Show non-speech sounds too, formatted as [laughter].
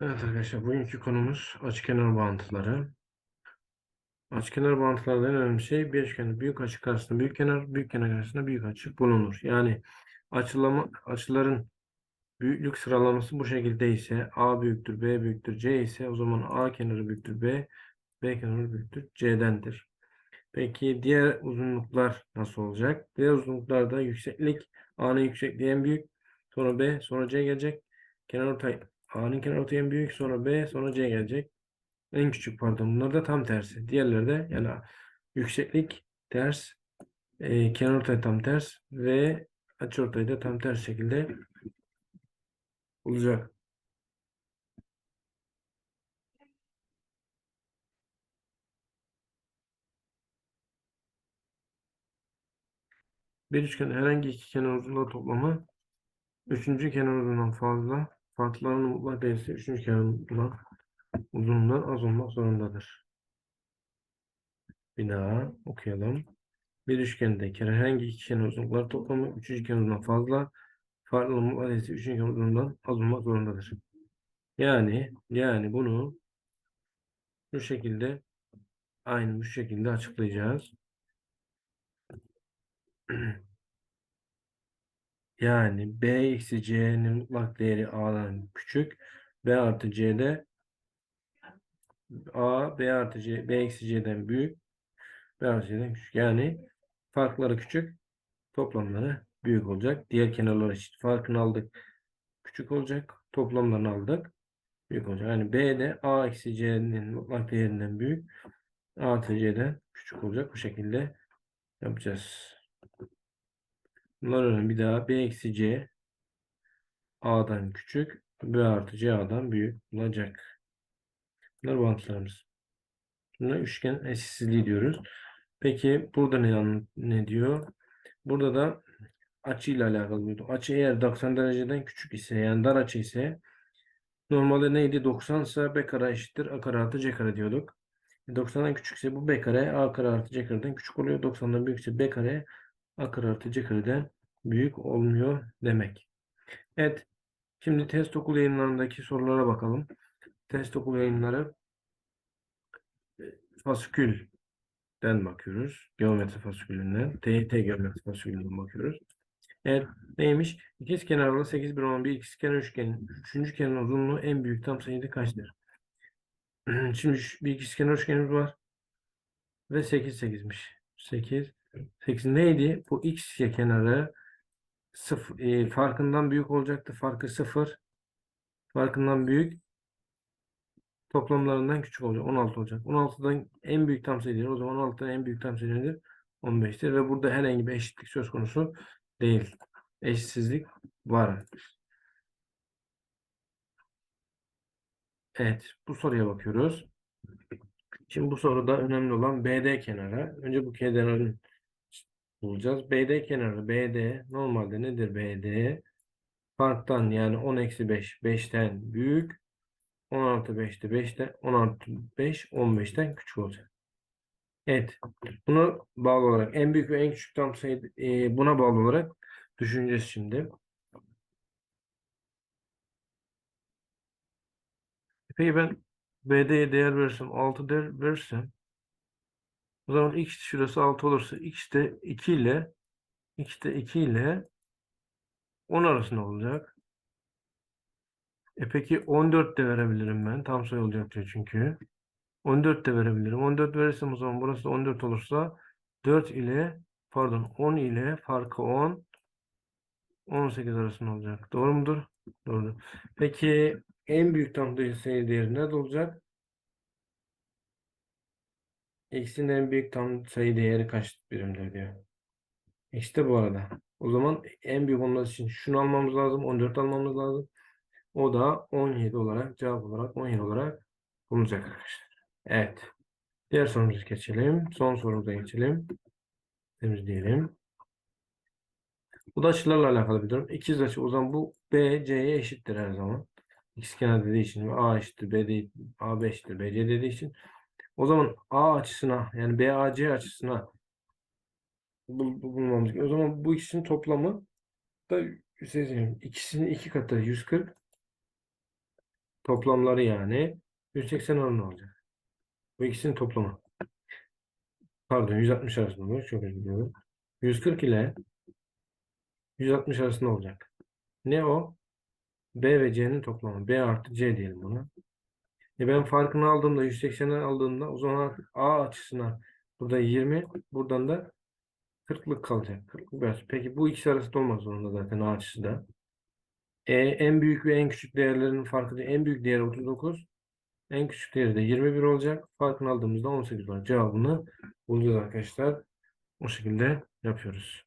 Evet arkadaşlar bugünkü konumuz açıkenar bağıntıları. Açıkenar bağıntılarda en önemli şey bir üçgende büyük açı karşısında büyük kenar, büyük kenar karşısında büyük açı bulunur. Yani açılama, açıların büyüklük sıralaması bu şekilde ise A büyüktür, B büyüktür, C ise o zaman A kenarı büyüktür, B, B kenarı büyüktür, C'dendir. Peki diğer uzunluklar nasıl olacak? Diğer uzunluklarda yükseklik A'nın yüksekliği en büyük, sonra B, sonra C gelecek. Kenar ortay A'nın kenar ortayı en büyük, sonra B, sonra C gelecek. En küçük pardon. Bunlar da tam tersi. Diğerleri de yani yükseklik ters, e, kenarortay tam ters ve açıortay da tam ters şekilde olacak. Bir üçgen herhangi iki kenar uzunluğu toplamı üçüncü kenar uzunluğundan fazla farklarının mutlak değerisi üçüncü kenar uzunluğundan uzunluğundan az olmak zorundadır. Daha okuyalım. Bir üçgende herhangi iki kenar uzunlukları toplamı üçüncü kenar uzunluğundan fazla farklı mutlak değerisi üçüncü kenar uzunluğundan az olmak zorundadır. Yani yani bunu bu şekilde aynı bu şekilde açıklayacağız. [clears throat] Yani B eksi C'nin mutlak değeri A'dan küçük. B artı C'de A B artı C B eksi C'den büyük. B artı C'den küçük. Yani farkları küçük. Toplamları büyük olacak. Diğer kenarlar eşit. Farkını aldık. Küçük olacak. Toplamlarını aldık. Büyük olacak. Yani B de A eksi C'nin mutlak değerinden büyük. A artı C'den küçük olacak. Bu şekilde yapacağız. Bunlar önemli. Bir daha B eksi C A'dan küçük. B artı C A'dan büyük olacak. Bunlar bağıntılarımız. Buna üçgen eşitsizliği diyoruz. Peki burada ne, ne diyor? Burada da açıyla alakalı diyor. Açı eğer 90 dereceden küçük ise yani dar açı ise normalde neydi? 90 ise B kare eşittir A kare artı C kare diyorduk. 90'dan küçükse bu B kare A kare artı C kareden küçük oluyor. 90'dan büyükse B kare A kare artı C kareden büyük olmuyor demek. Evet. Şimdi test okul yayınlarındaki sorulara bakalım. Test okul yayınları e, fasikülden bakıyoruz. Geometri fasikülünden. TYT geometri fasikülünden bakıyoruz. Evet. Neymiş? İkiz kenarlı 8 bir olan bir ikizkenar üçgenin üçüncü kenar uzunluğu en büyük tam sayıda kaçtır? [clears throat] Şimdi bir ikizkenar üçgenimiz var. Ve 8 8'miş. 8 8 neydi? Bu x kenarı sıfır, e, farkından büyük olacaktı. Farkı 0. Farkından büyük. Toplamlarından küçük olacak. 16 olacak. 16'dan en büyük tam sayıdır. O zaman 16'dan en büyük tam sayı nedir? 15'tir. Ve burada herhangi bir eşitlik söz konusu değil. Eşitsizlik var. Evet. Bu soruya bakıyoruz. Şimdi bu soruda önemli olan BD kenarı. Önce bu kenarın bulacağız. BD kenarı BD normalde nedir BD? Farktan yani 10 eksi 5 5'ten büyük 16 5'te 5'te 16 5 15'ten küçük olacak. Evet. Buna bağlı olarak en büyük ve en küçük tam sayı e, buna bağlı olarak düşüneceğiz şimdi. Peki ben BD'ye değer verirsem 6 değer verirsem o zaman x şurası 6 olursa x de 2 ile x de 2 ile 10 arasında olacak. E peki 14 de verebilirim ben. Tam sayı olacak diyor çünkü. 14 de verebilirim. 14 verirsem o zaman burası 14 olursa 4 ile pardon 10 ile farkı 10 18 arasında olacak. Doğru mudur? Doğru. Peki en büyük tam sayı değeri ne olacak? X'in en büyük tam sayı değeri kaç birimdir diyor. İşte bu arada. O zaman en büyük olması için şunu almamız lazım. 14 almamız lazım. O da 17 olarak cevap olarak 17 olarak bulunacak arkadaşlar. Evet. Diğer sorumuza geçelim. Son sorumuza geçelim. Temizleyelim. Bu da açılarla alakalı bir durum. İkiz açı. O zaman bu B, C'ye eşittir her zaman. İkizkenar dediği için A eşittir B değil, A B eşittir BC dediği için o zaman A açısına yani BAC açısına bul bulmamız gerekiyor. O zaman bu ikisinin toplamı da ikisinin iki katı 140 toplamları yani 180 oranı olacak. Bu ikisinin toplamı. Pardon 160 arasında olur. Çok özür diliyorum. 140 ile 160 arasında olacak. Ne o? B ve C'nin toplamı. B artı C diyelim buna. E ben farkını aldığımda 180'i aldığımda o zaman artık A açısına burada 20 buradan da 40'lık kalacak. 40'lık biraz. Peki bu ikisi arasında olmak zorunda zaten A açısı da. E, en büyük ve en küçük değerlerin farkı en büyük değeri 39. En küçük değeri de 21 olacak. Farkını aldığımızda 18 olacak. Cevabını bulacağız arkadaşlar. O şekilde yapıyoruz.